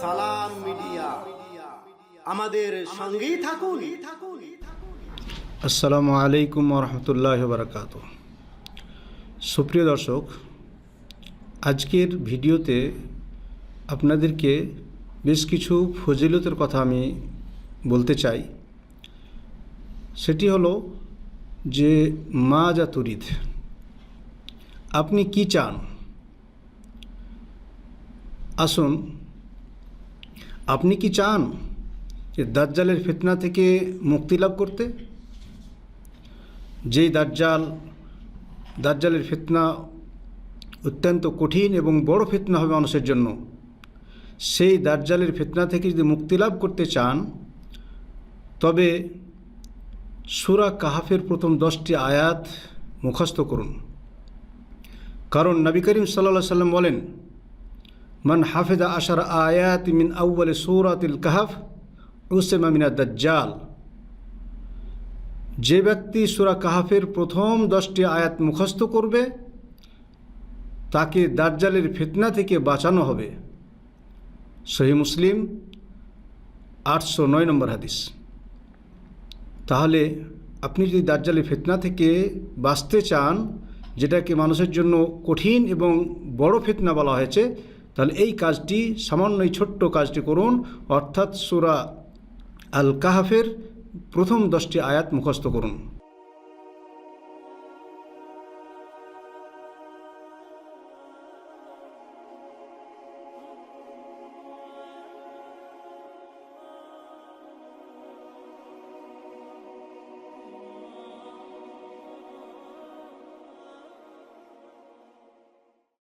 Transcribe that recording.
সালাম মিডিয়া। আমাদের সঙ্গেই থাকুন। আসসালামু আলাইকুম রহমতুল্লাহ বারকাত সুপ্রিয় দর্শক, আজকের ভিডিওতে আপনাদেরকে বেশ কিছু ফজিলতের কথা আমি বলতে চাই। সেটি হলো যে মা যা তুরিদ, আপনি কি চান? আসুন, আপনি কি চান যে দাজ্জালের ফিতনা থেকে মুক্তি লাভ করতে? যেই দাজ্জাল, দাজ্জালের ফিতনা অত্যন্ত কঠিন এবং বড় ফিতনা হবে মানুষের জন্য, সেই দাজ্জালের ফিতনা থেকে যদি মুক্তি লাভ করতে চান, তবে সুরা কাহাফের প্রথম দশটি আয়াত মুখস্থ করুন। কারণ নবী করিম সাল্লা সাল্লাম বলেন, মান হাফেদা আশার আয়াত মিন আউ্বালে সৌরাতিল কাহাফ উসেমা মিনা দাজ্জাল। যে ব্যক্তি সুরা কাহাফের প্রথম দশটি আয়াত মুখস্থ করবে, তাকে দাজ্জালের ফিতনা থেকে বাঁচানো হবে। সহি মুসলিম, আটশো নয় নম্বর হাদিস। তাহলে আপনি যদি দার্জালে ফেতনা থেকে বাঁচতে চান, যেটাকে মানুষের জন্য কঠিন এবং বড় ফেতনা বলা হয়েছে, তাহলে এই কাজটি সামান্যই ছোট্ট কাজটি করুন। অর্থাৎ সুরা আল কাহাফের প্রথম দশটি আয়াত মুখস্থ করুন।